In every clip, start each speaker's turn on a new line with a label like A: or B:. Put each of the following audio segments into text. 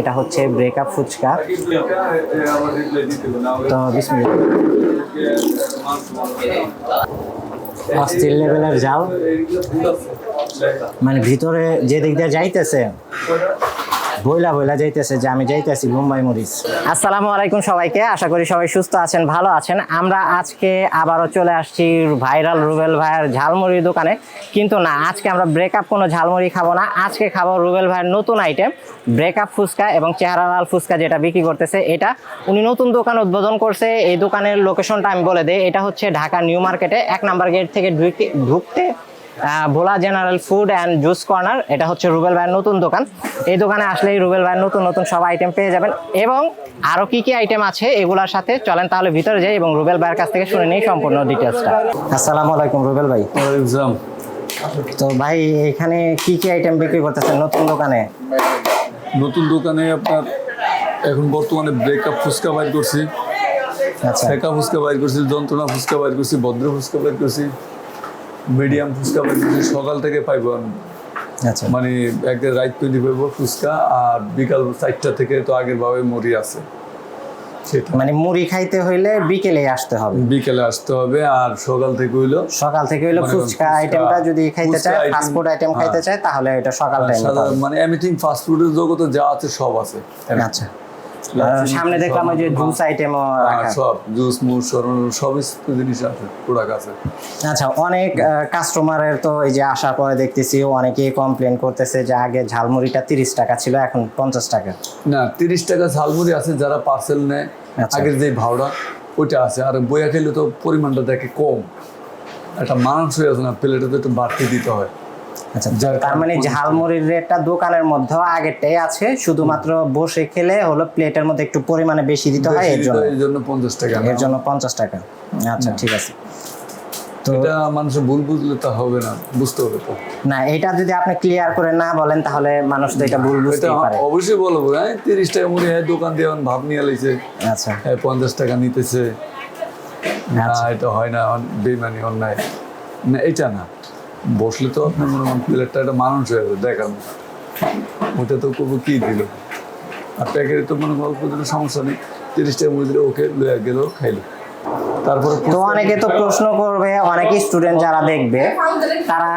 A: এটা হচ্ছে ব্রেকআপ ফুচকা। তো বিসমিল্লা লেভেলের যাও মানে ভিতরে যে দিক দিয়ে যাইতেছে বইলা বইলা যাইতেছে যে আমি যাইতেছি মুম্বাই মরিচ। আসসালামু আলাইকুম সবাইকে আশা করি সবাই সুস্থ আছেন ভালো আছেন। আমরা আজকে আবারও চলে আসছি ভাইরাল রুবেল ভাইয়ের ঝালমুড়ির দোকানে। কিন্তু না আজকে আমরা ব্রেকআপ কোনো ঝালমুড়ি খাব না। আজকে খাব রুবেল ভাইয়ের নতুন আইটেম ব্রেকআপ ফুচকা এবং চেহারা লাল ফুচকা যেটা বিক্রি করতেছে। এটা উনি নতুন দোকান উদ্বোধন করছে। এই দোকানের লোকেশনটা আমি বলে দিই এটা হচ্ছে ঢাকা নিউ মার্কেটে এক নাম্বার গেট থেকে ঢুকে ঢুকতে আহ, Bhola general food and juice corner. এটা হচ্ছে রুবেল ভাইয়ের নতুন দোকান। এই দোকানে আসলেই রুবেল ভাইয়ের নতুন নতুন সব আইটেম পেয়ে যাবেন। এবং আরও কি কি আইটেম আছে এগুলোর সাথে চলেন তাহলে ভিতরে যাই এবং রুবেল ভাইয়ের কাছ থেকে শুনে নিই সম্পূর্ণ ডিটেলসটা আসসালামু আলাইকুম রুবেল ভাই। তো ভাই এখানে কি কি আইটেম বিক্রি করতেছেন নতুন দোকানে?
B: নতুন দোকানে আপনার এখন বর্তমানে ব্রেকআপ ফুচকা বাইর করছি।
A: আচ্ছা।
B: ফুচকা বাইর করছি যন্ত্রণা ফুচকা বাইর করছি ভদ্র ফুচকা বাইর করছি। মিডিয়াম ফুচকা বাইর সকাল থেকে পাইব আমি।
A: আচ্ছা।
B: মানে একদিন রাইট তৈরি পাইব ফুচকা আর বিকাল চারটা থেকে তো আগের ভাবে মুড়ি আছে। সেটা।
A: মানে মুড়ি খাইতে হইলে বিকেলে আসতে হবে।
B: বিকেলে আসতে হবে আর সকাল থেকে হইল
A: সকাল থেকে হইল ফুচকা আইটেমটা যদি খাইতে চায় ফাস্ট ফুড আইটেম খাইতে
B: হ্যাঁ।
A: চায় তাহলে এটা সকাল টাইমে
B: মানে এভরিথিং ফাস্ট ফুডের জগতে যা আছে সব আছে।
A: আচ্ছা। সামনে দেখলাম ওই যে জুস আইটেমও
B: হ্যাঁ,
A: রাখা।
B: সব জুস মুস সরণ সবই জিনিস আছে প্রোডাক্ট আছে।
A: আচ্ছা অনেক কাস্টমারের তো এই যে আসার পরে দেখতেছি অনেকেই কমপ্লেন করতেছে যে আগে ঝালমুড়িটা তিরিশ টাকা ছিল এখন পঞ্চাশ টাকা।
B: না তিরিশ টাকা ঝালমুড়ি আছে যারা পার্সেল নেয়
A: আচ্ছা।
B: আগের যে ভাওড়া ওইটা আছে। আর বইয়া খেলে তো পরিমাণটা দেখে কম। একটা মানুষ হয়ে আছে না প্লেটে তো একটু বাড়তি দিতে হয়।
A: আচ্ছা তার মানে ঝালমুড়ির রেটটা দোকানের মধ্যে আগেরটাই আছে শুধুমাত্র বসে খেলে হলো প্লেটের মধ্যে একটু পরিমাণে বেশি দিতে হয় এর জন্য।
B: এই জন্য পঞ্চাশ টাকা
A: এর জন্য পঞ্চাশ টাকা। আচ্ছা ঠিক আছে। তো
B: এটা মানুষের ভুল বুঝলে তা হবে না বুঝতে হবে তো।
A: না এটা যদি আপনি ক্লিয়ার করে না বলেন তাহলে মানুষ তো এটা ভুল
B: এটা
A: বুঝতেই পারে।
B: অবশ্যই বলব হ্যাঁ তিরিশ টাকা মুড়ি হ্যাঁ দোকান দিয়ে ভাব নিয়ে লাইছে
A: আচ্ছা।
B: হ্যাঁ পঞ্চাশ টাকা নিতেছে। না
A: আচ্ছা।
B: এটা হয় না বেইমানি অন্যায়। না এটা না। বসলে তো আপনার মনে হয় প্লেটটা একটা মানুষ হয়ে যাবে দেখার ওটা তো করব কি দিল? আর প্যাকেটে তো মনে অল্প দিলে সমস্যা নেই, তিরিশ টাকা ওকে লয়ে গেল, খাইলো।
A: তো অনেকে তো প্রশ্ন করবে, অনেক স্টুডেন্ট যারা দেখবে, তারা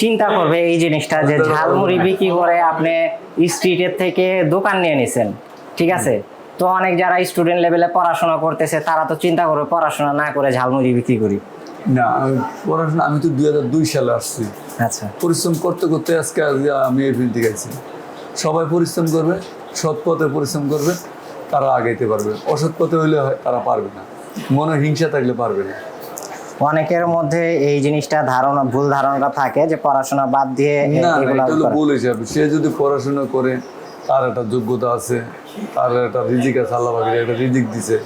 A: চিন্তা করবে এই জিনিসটা যে ঝালমুড়ি বিক্রি করে আপনি স্ট্রিটের থেকে দোকান নিয়ে নিছেন, ঠিক আছে? তো অনেক যারা স্টুডেন্ট লেভেলে পড়াশোনা করতেছে, তারা তো চিন্তা করবে পড়াশোনা না করে ঝালমুড়ি বিক্রি করি।
B: না আমি পড়াশোনা আমি তো দুই হাজার দুই সালে আসছি।
A: আচ্ছা।
B: পরিশ্রম করতে করতে আজকে আমি এই ফিল্ডে গেছি। সবাই পরিশ্রম করবে সৎ পথে পরিশ্রম করবে তারা আগাইতে পারবে। অসৎ পথে হইলে তারা পারবে না। মনে হিংসা থাকলে পারবে না।
A: অনেকের মধ্যে এই জিনিসটা ধারণা ভুল ধারণাটা থাকে যে পড়াশোনা বাদ দিয়ে
B: ভুল হিসাবে। সে যদি পড়াশোনা করে তার একটা যোগ্যতা আছে তার একটা রিজিক আছে আল্লাহ একটা রিজিক দিছে।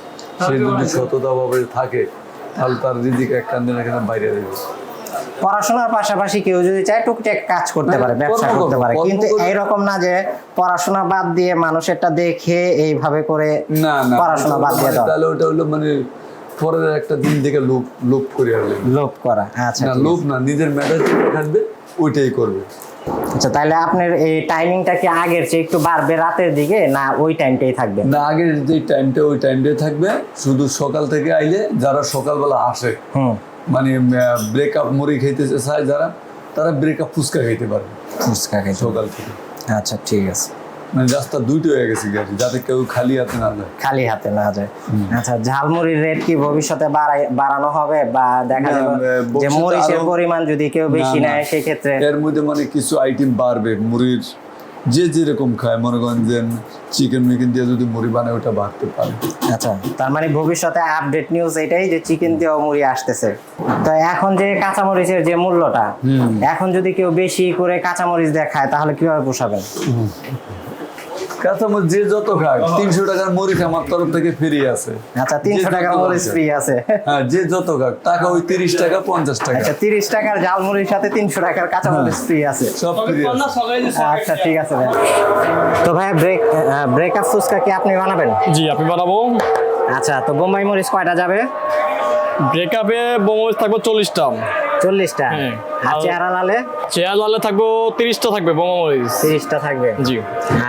B: সে যদি সততা ভাবে থাকে তাহলে তার রিজিক এক কান্দে না কেন বাইরে দেবে
A: পড়াশোনার পাশাপাশি কেউ যদি চায় টুকটাক কাজ করতে পারে ব্যবসা করতে পারে। কিন্তু। এইরকম না যে পড়াশোনা বাদ দিয়ে মানুষেরটা দেখে এইভাবে করে
B: না না
A: পড়াশোনা বাদ দিয়ে দাও।
B: তাহলে ওটা হলো মানে পরের একটা দিন থেকে লোভ লোভ করে
A: লোভ করা। আচ্ছা
B: না লোভ না নিজের ম্যাটার থাকবে ওইটাই করবে।
A: আচ্ছা তাহলে আপনার এই টাইমিংটা কি আগের চেয়ে একটু বাড়বে রাতের দিকে? না ওই টাইমটাই থাকবে?
B: না আগের যে টাইমটা ওই টাইমটাই থাকবে। শুধু সকাল থেকে আইলে যারা সকালবেলা আসে
A: হুম।
B: মানে ব্রেকআপ মুড়ি খেতে চায় যারা তারা ব্রেকআপ ফুচকা খেতে পারবে
A: ফুচকা খেতে
B: সকাল থেকে।
A: আচ্ছা ঠিক আছে।
B: মানে রাস্তা দুইটা হয়ে গেছে গাড়ি যাতে কেউ খালি হাতে না যায়।
A: খালি হাতে না যায়। আচ্ছা ঝালমুড়ির রেট কি ভবিষ্যতে বাড়ানো হবে? বা দেখা যাবে যে মরিচের পরিমাণ যদি কেউ বেশি। নেয় সেক্ষেত্রে
B: এর মধ্যে মানে কিছু আইটেম বাড়বে মুড়ির যে যেরকম খায় মনে করেন যে চিকেন মিকেন দিয়ে যদি মুড়ি বানায় ওটা বাড়তে পারে।
A: আচ্ছা তার মানে ভবিষ্যতে আপডেট নিউজ এটাই যে চিকেন দিয়েও মুড়ি আসতেছে। তো এখন যে কাঁচামরিচের যে মূল্যটা। এখন যদি কেউ বেশি করে কাঁচামরিচ দিয়ে খায় তাহলে কীভাবে পোষাবেন?
B: কাঁচামরিচ যে যত খায় তিনশো টাকার মরিচ আমার তরফ থেকে ফ্রি আছে।
A: আচ্ছা তিনশো টাকার মরিচ
B: আছে।
A: ফ্রি আছে।
B: হ্যাঁ যে যত খাক টাকা ওই তিরিশ টাকা পঞ্চাশ টাকা।
A: আচ্ছা তিরিশ টাকার জাল মুড়ির সাথে তিনশো টাকার কাঁচামরিচ ফ্রি আছে।
B: সব ফ্রি
A: আচ্ছা ঠিক আছে ভাই। তো ভাই ব্রেক ব্রেকআপ ফুচকা কি আপনি বানাবেন?
C: জি আপনি বানাবো।
A: আচ্ছা তো বোম্বাই মরিচ কয়টা যাবে?
C: ব্রেকআপে বোমোজ থাকবে চল্লিশটা।
A: চল্লিশটা।
C: হ্যাঁ।
A: আর চেহারা লালে
C: চেয়ার লালে থাকব তিরিশটা থাকবে বোমা মরিচ।
A: তিরিশটা থাকবে?
C: জি।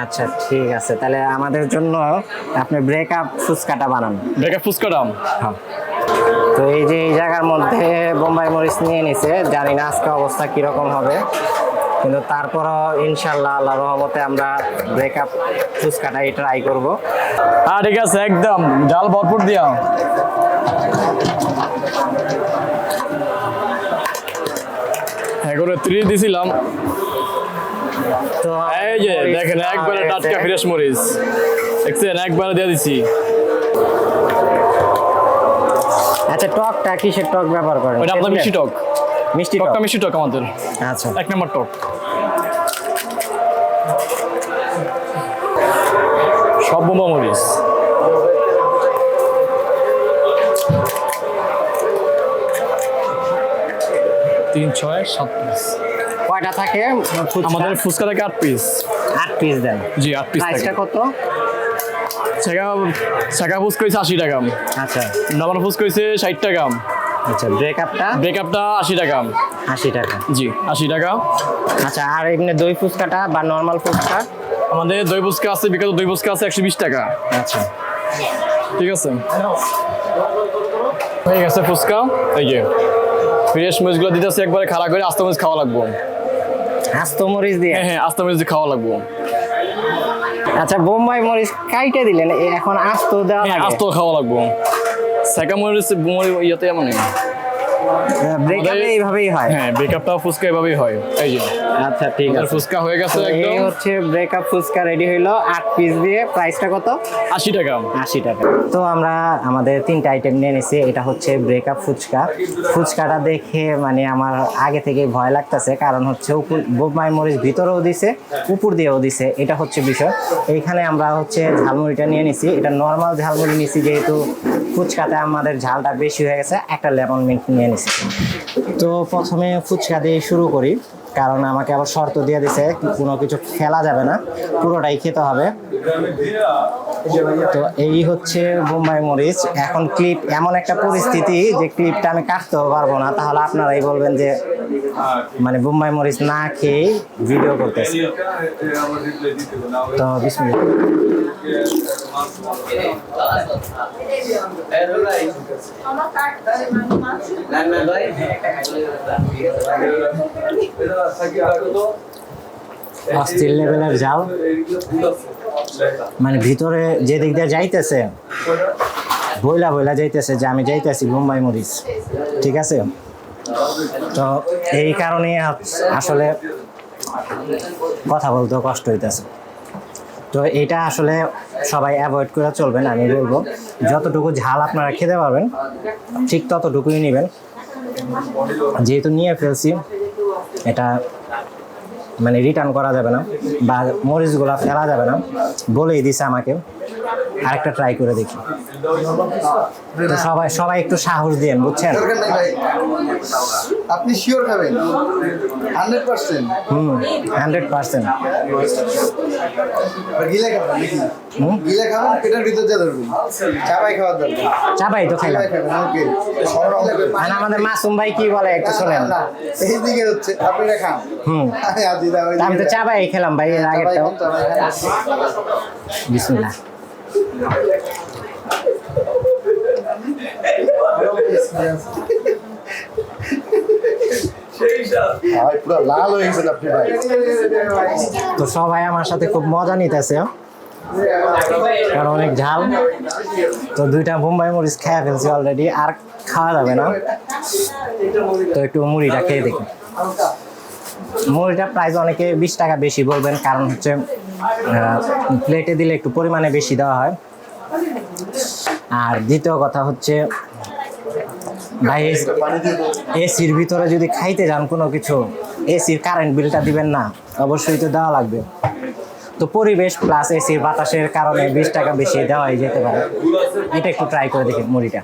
A: আচ্ছা ঠিক আছে। তাহলে আমাদের জন্য আপনি ব্রেকআপ ফুচকাটা বানান।
C: ব্রেকআপ ফুচকা দাম
A: তো এই যে এই জায়গার মধ্যে বোম্বাই মরিচ নিয়ে নিছে জানি না আজকে অবস্থা কীরকম হবে। কিন্তু তারপরও ইনশাল্লাহ আল্লাহ রহমতে আমরা ব্রেকআপ ফুচকাটাই ট্রাই করব।
C: হ্যাঁ ঠিক আছে একদম। ডাল ভরপুর দিয়া। ত্রিশ দিছিলাম। এই যে দেখেন একবারে টাটকা ফ্রেশ মরিচ। দেখছেন? একবারে দিয়ে দিছি।
A: আচ্ছা টকটা কিসের টক ব্যবহার করেন?
C: ওইটা আপনার মিষ্টি টক।
A: মিষ্টি টক।
C: টকটা মিষ্টি টক আমাদের।
A: আচ্ছা।
C: এক নম্বর টক। সব বোমা মরিচ। ছয় সাত পিস
A: কয়টা থাকে?
C: আমাদের ফুচকা? থেকে আট পিস
A: আট পিস দেন।
C: জি আট পিস থাকে।
A: কত?
C: ছাকা ছাকা ফুচকা হয়েছে আশি টাকা
A: আচ্ছা।
C: নর্মাল ফুচকা হয়েছে ষাট টাকা
A: আচ্ছা ব্রেকআপটা
C: ব্রেকআপটা আশি টাকা
A: আশি টাকা।
C: জি আশি টাকা
A: আচ্ছা আর এমনি দই ফুচকাটা বা নর্মাল ফুচকা?
C: আমাদের দই ফুচকা আছে বিখ্যাত দই ফুচকা আছে একশো বিশ টাকা।
A: আচ্ছা।
C: ঠিক আছে? হয়ে গেছে ফুচকা এই যে। ফ্রেশ মরিচগুলো দিতেছে একবারে খাড়া করে আস্ত মরিচ খাওয়া লাগবো।
A: আস্ত মরিচ দিয়ে?
C: হ্যাঁ হ্যাঁ আস্তে মরিচ দিয়ে খাওয়া লাগবো।
A: আচ্ছা বোম্বাই মরিচ কাইটে দিলেন এখন আস্ত দেওয়া
C: হ্যাঁ আস্ত খাওয়া লাগবো। সেকা মরিচ ইয়াতে এমন মানে
A: ব্রেকআপে এইভাবেই হয়।
C: হ্যাঁ ব্রেকআপটা ফুচকা এভাবেই হয়। এই যে
A: আচ্ছা ঠিক আছে।
C: ফুচকা হয়ে গেছে
A: তো এই হচ্ছে ব্রেকআপ ফুচকা রেডি হইল আট পিস দিয়ে। প্রাইসটা কত?
C: আশি টাকা।
A: আশি টাকা। তো আমরা আমাদের তিনটা আইটেম নিয়ে নিছি। এটা হচ্ছে ব্রেকআপ ফুচকা। ফুচকাটা দেখে মানে আমার আগে থেকে ভয় লাগতেছে। কারণ হচ্ছে বোমাই মরিচ ভিতরেও দিছে উপর দিয়েও দিছে। এটা হচ্ছে বিষয়। এইখানে আমরা হচ্ছে ঝালমুড়িটা নিয়ে নিছি। এটা নর্মাল ঝালমুড়ি নিছি যেহেতু ফুচকাতে আমাদের ঝালটা বেশি হয়ে গেছে। একটা লেমন মিন্ট নিয়ে নিছি তো প্রথমে ফুচকা দিয়ে শুরু করি, কারণ আমাকে আবার শর্ত দিয়ে দিছে কোনো কিছু খেলা যাবে না, পুরোটাই খেতে হবে। তো এই হচ্ছে বোম্বাই মরিচ। এখন ক্লিপ, এমন একটা পরিস্থিতি যে ক্লিপটা আমি কাটতেও পারব না, তাহলে আপনারাই বলবেন যে মানে বোম্বাই মরিচ না খেয়ে ভিডিও করতেছি। তো বিসমিল্লাহ। অস্থির লেভেলের মানে ভিতরে যে দিক দিয়ে যাইতেছে, বইলা বইলা যাইতেছে যে আমি যাইতেছি বোম্বাই মরিচ। ঠিক আছে? তো এই কারণে আসলে কথা বলতেও কষ্ট হইতেছে। তো এটা আসলে সবাই অ্যাভয়েড করে চলবেন, আমি বলব। যতটুকু ঝাল আপনারা খেতে পারবেন, ঠিক ততটুকুই নেবেন। যেহেতু নিয়ে ফেলছি, এটা মানে রিটার্ন করা যাবে না বা মরিচগুলো ফেলা যাবে না। বলেই দিছে আমাকে। আরেকটা ট্রাই করে দেখি। তো সবাই সবাই একটু সাহস দিয়েন বুঝছেন?
D: আপনি শিওর খাবেন। হান্ড্রেড পার্সেন্ট
A: হুম হান্ড্রেড পার্সেন্ট
D: গিলে খাবেন নাকি
A: হুম
D: গিলে খাবেন পেটের ভিতর যা ধরবেন চাপাই খাওয়ার দরকার।
A: চাপাই তো খাইলাম।
D: চাপাই খাবেন ওকে।
A: আর আমাদের মাসুম ভাই কি বলে একটু শোনেন।
D: এই দিকে হচ্ছে আপনারা খান।
A: হুম।
D: আমি আজি দা ওই
A: তা আমি তো চাপাই খেলাম ভাই এর আগেরটাও।
D: খান, চাপাই খান।
A: বিসমিল্লাহ।
D: ভাই পুরো লাল হয়ে গেছেন আপনি ভাই।
A: তো সবাই আমার সাথে খুব মজা নিতেছে কারণ অনেক ঝাল। তো দুইটা বোম্বাই মরিচ খেয়ে ফেলছি অলরেডি আর খাওয়া যাবে না। তো একটু মুড়িটা খেয়ে দেখি। মুড়িটা প্রাইস অনেকে বিশ টাকা বেশি বলবেন, কারণ হচ্ছে প্লেটে দিলে একটু পরিমাণে বেশি দেওয়া হয়। আর দ্বিতীয় কথা হচ্ছে, ভাই, এসির ভিতরে যদি খাইতে যান কোনো কিছু, এসির কারেন্ট বিলটা দিবেন না, অবশ্যই তো দেওয়া লাগবে। তো পরিবেশ প্লাস এসির বাতাসের কারণে বিশ টাকা বেশি দেওয়াই যেতে পারে। এটা একটু ট্রাই করে দেখি মুড়িটা।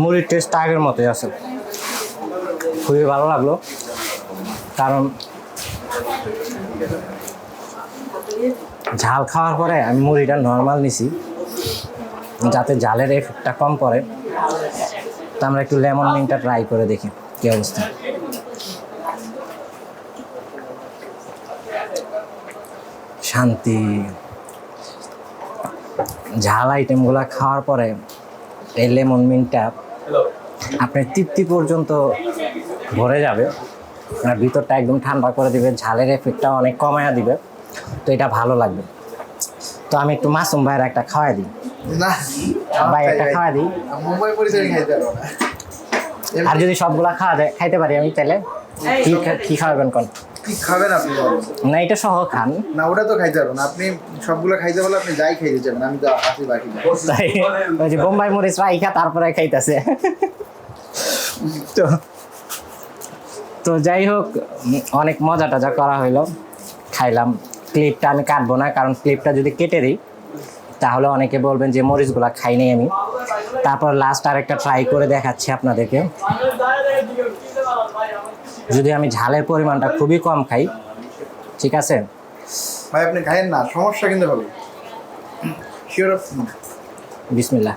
A: মুড়ির টেস্ট আগের মতোই আছে। খুবই ভালো লাগল। কারণ ঝাল খাওয়ার পরে আমি মুড়িটা নর্মাল নিছি। যাতে ঝালের এফেক্টটা কম পড়ে। তো আমরা একটু লেমন মিনটা ট্রাই করে দেখি, কি অবস্থা। শান্তি। ঝাল আইটেমগুলো খাওয়ার পরে এই লেমন মিনটা আপনার তৃপ্তি পর্যন্ত ভরে যাবে। আপনার ভিতরটা একদম ঠান্ডা করে দিবে ঝালের এফেক্টটা অনেক কমায়া দিবে। তো এটা ভালো লাগবে। তো আমি একটু মাসুম ভাইয়ের একটা খাওয়াই দিই।
D: না
A: ভাই একটা খাওয়া দিই।
D: মুম্বাই পরিচয় খাইতে
A: আর যদি সবগুলা খাওয়া যায় খাইতে পারি আমি তাহলে। কি কি খাওয়াবেন কোন?
D: কি খাবেন আপনি
A: না এটা সহ খান।
D: না ওটা তো খাইতে পারব না। আপনি সবগুলো খাইতে পারলে আপনি যাই খাইতে চাবেন আমি তো আসি বাকি।
A: ওই যে বোম্বাই মরিচ রাইখা তারপরে খাইতেছে। তো তো যাই হোক অনেক মজা টজা করা হইল। খাইলাম। ক্লিপটা আমি কাটবো না কারণ ক্লিপটা যদি কেটে দিই তাহলে অনেকে বলবেন যে মরিচগুলা খাইনি আমি। তারপর লাস্ট আর একটা ট্রাই করে দেখাচ্ছি আপনাদেরকে। যদি আমি ঝালের পরিমাণটা খুবই কম খাই ঠিক আছে?
D: ভাই আপনি খাইয়েন না সমস্যা কিন্তু হবে। শিওর
A: বিসমিল্লা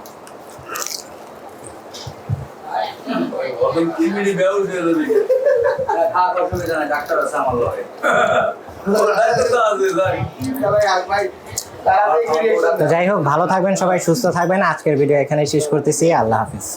A: তো যাই হোক, ভালো থাকবেন সবাই, সুস্থ থাকবেন। আজকের ভিডিও এখানে শেষ করতেছি। আল্লাহ হাফিজ।